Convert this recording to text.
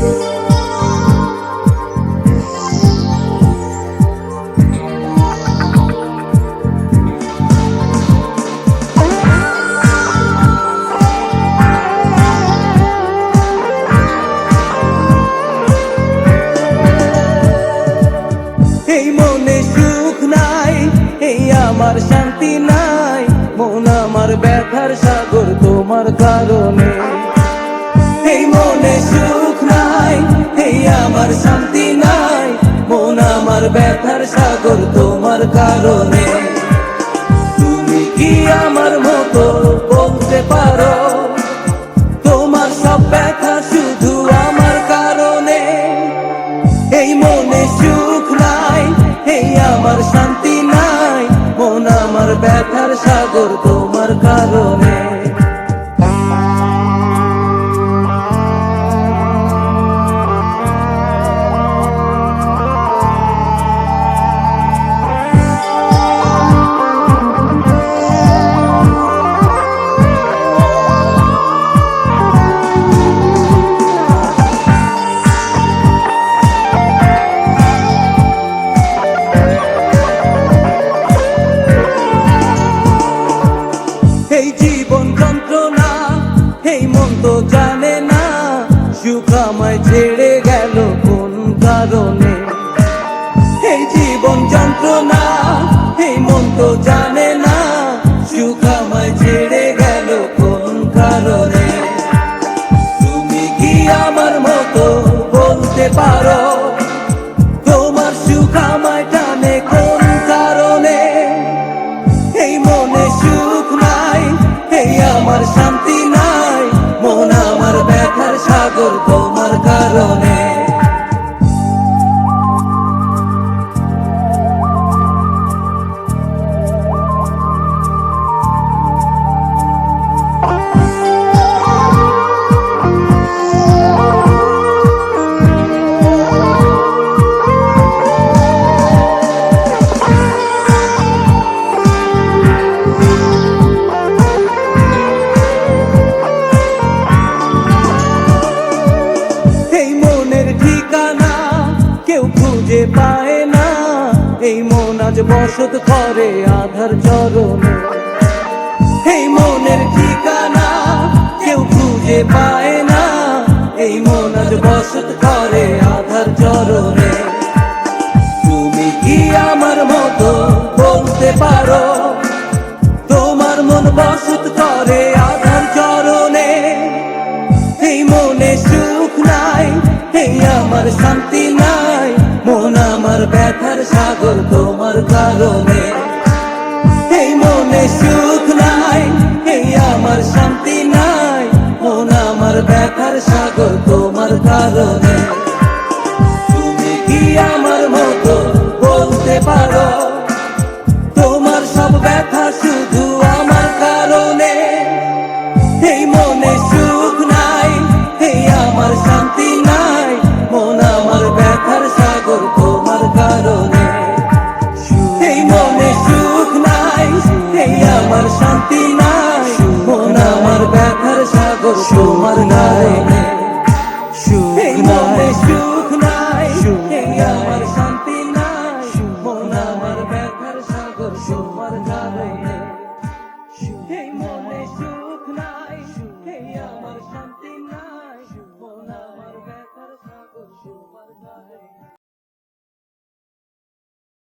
এই আমার শান্তি নাই। মন আমার ব্যথার সাগর, তোমার কারণে। এই মনে সুখ নাই, এই আমার শান্তি নাই। মন আমার ব্যথার সাগর, তোমার কারণে। তুমি কি আমার মতো বলতে পারো? ব্যথার সাগর তোমার কারণে। তো জানে না, সুখ আমায় ছেড়ে গেল কোন কারণে? এই জীবন যন্ত্রণা, এই মন তো জানে না, সুখ আমায় ছেড়ে গেল কোন কারণে? তুমি কি আমার মতো বলতে পারো? ব্যথার এই মন আজ বসত করে আধার চরণে। এই মনের ঠিকানা কেউ খুঁজে পায় না। এই মন আজ বসত করে আধার চরণে। তুমি কি আমার মতো বলতে পারো? তোমার মন বসত করে আধার চরণে। এই মনে সুখ নাই, এই আমার শান্তি নাই। মন আমার ব্যথার সাগর তোমার কারণে। এই মনে সুখ নাই, এই আমার শান্তি নাই। মন আমার ব্যথার সাগর তোমার কারণে। তুমি কি আমার মতো বলতে পারো? তোমার সব ব্যথা শুধু আমার কারণে। এই মনে সুখ নাই, এই আমার শান্তি নাই। মন আমার ব্যথার সাগর তোমার কারণে। আমার শান্তি নাই। মন আমার ব্যথার সাগর তোমার সুখ নাই। এই আমার শান্তি নাই। মন আমার ব্যথার সাগর তোমার কারণে এই মনে সুখ নাই। এই আমার শান্তি নাই।